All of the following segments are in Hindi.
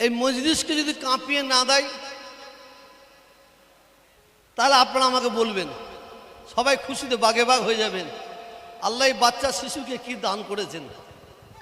এই মজলিসকে যদি কাঁপিয়ে না দেয় তাহলে আপনারা আমাকে বলবেন সবাই খুশিতে বাগে বাগ হয়ে যাবেন আল্লাহ বাচ্চা শিশুকে কি দান করেছেন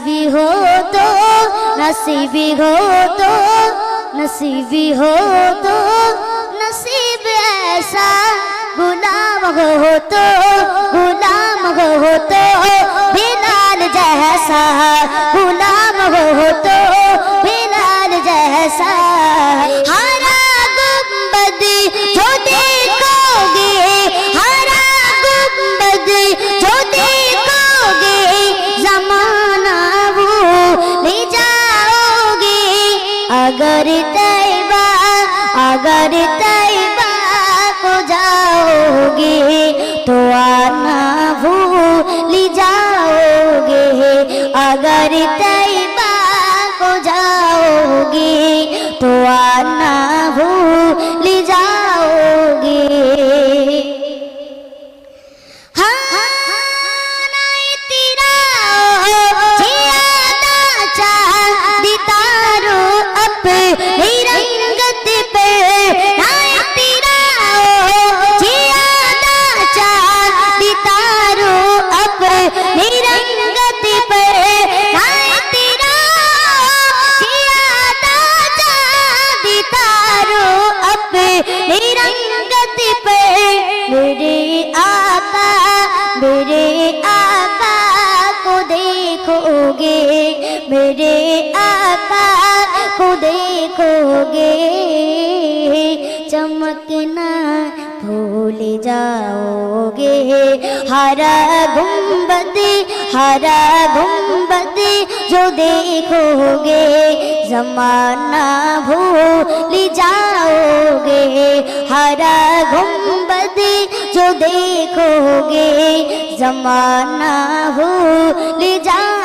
नसीबी हो तो नसीबी हो तो नसीबी हो तो नसीब ऐसा गुलाम हो तो गुलाम हो तो बिलाल जैसा गुलाम हो तो। अगर तैबा अगर तैबा को जाओगे तो आना भूल जाओगे। अगर तैबा को जाओगे देखोगे, मेरे आका को देखोगे। चमकना भूल जाओगे। हरा गुंबद हरा गुंबद जो देखोगे, जमाना भूल जाओगे। हरा गुंबद जो देखोगे, जमाना भूल जाओगे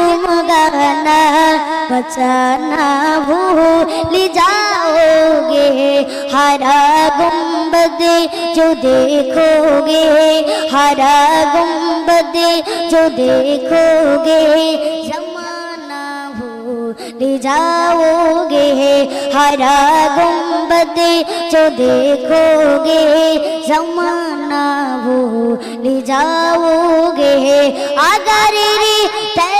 तुम गाना बचाना भूल जाओगे। हरा गुंबद जो देखोगे, हरा गुंबद जो देखोगे, जमाना भूल जाओगे। हरा गुंबद जो देखोगे, जमाना भूल जाओगे। अगर रे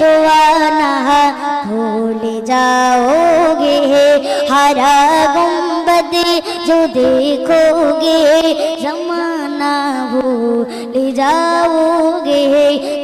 तो आना भूल जाओगे हरा गुंबद जो देखोगे जमाना भूल जाओगे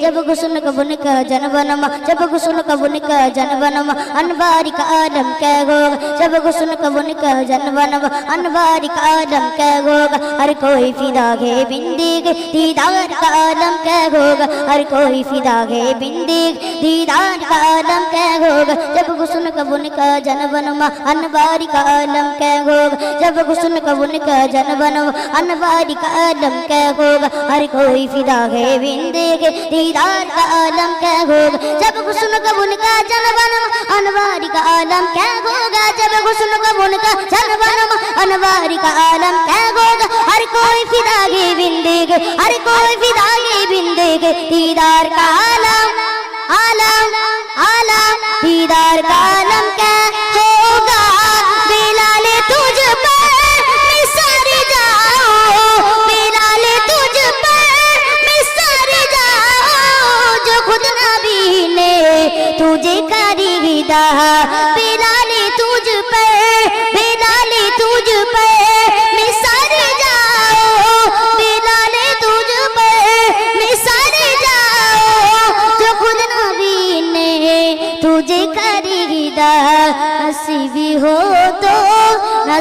जब गुस्न का बुन का जनवनमा, जब गुस्न का बुन का जनवनमा अनवारी का आलम क्या होगा जब गुस्न का बुन का जनवनमा अनवारी का आलम क्या होगा हर कोई फिदा है बिंदी के दीदार का आलम क्या होगा हर कोई फिदा है बिंदी के दीदार का आलम क्या होगा जब गुस्न का बुन का जनवनमा अनवारी का आलम क्या होगा जब गुस्न का बुन का जनवनमा अनवारी का आलम क्या होगा हर कोई फिदा है बिंदी के दीदार का आलम क्या होगा जब गुस्न का बुन का जनवनमा अनवारी का आलम क्या होगा जब गुस्न का बुन का जनवनमा अनवारी का आलम क्या होगा हर कोई फिदा है बिंदी के हर कोई फिदा है बिंदी के दीदार का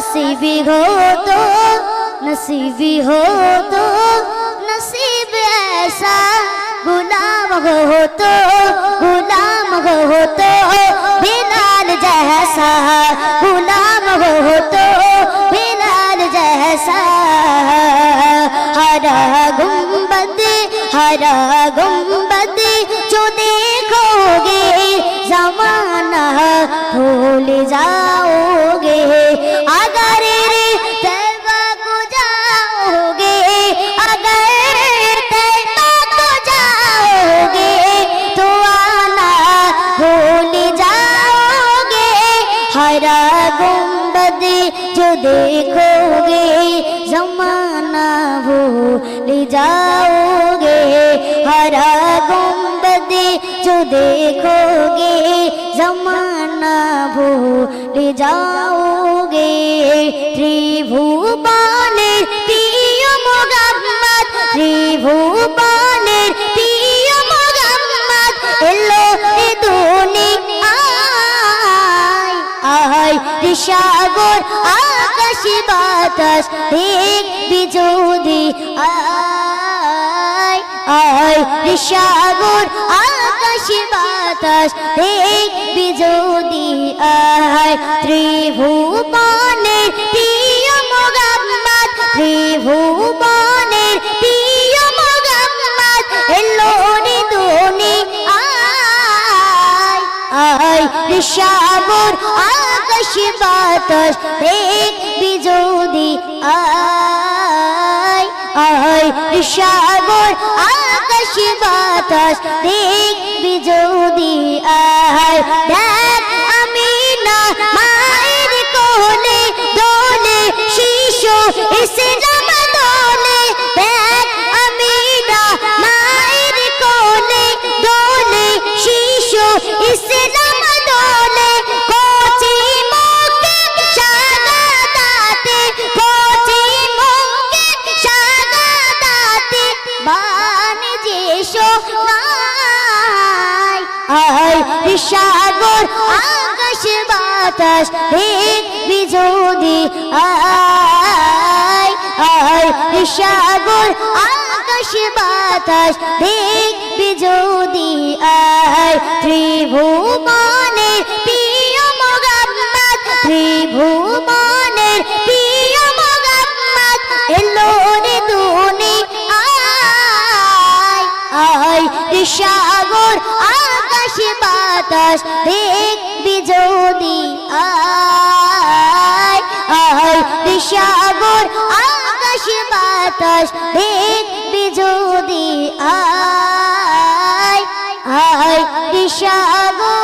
नसीबी हो तो नसीबी हो तो नसीब ऐसा गुलाम हो तो गुलाम हो तो बिलाल जैसा गुलाम हो तो बिलाल जैसा। हरा गुंबद हरा गुंबद जो देखोगे जमाना, भूल जाओगे देखोगे जमाना ले जाओगे हरा गुम्बद जो देखोगे जमाना ले जाओगे त्रिभुवन আকাশ বাতাস, দেখবি যদি আয় আয়। ঋষাগর আকাশ বাতাস, দেখবি যদি আয়। ত্রিভুবনের প্রিয় মোহাম্মদ ত্রিভুবনের ঋষাগর আকাশ বাতাস দেখবি যদি আয় আয়। ঋষাগর আকাশ বাতাস দেখবি যদি আয়। বিশাগর আকাশ বাতাস মেঘ বিজোদি আয় আয়। বিশাগর আকাশ বাতাস মেঘ বিজোদি আয়। ত্রিভুবনে প্রিয় মোগাম্মদ, ত্রিভুব আকাশ বাতাস দেখবি যদি আয়। সাগর আকাশ বাতাস দেখবি যদি আয়। আয় সাগর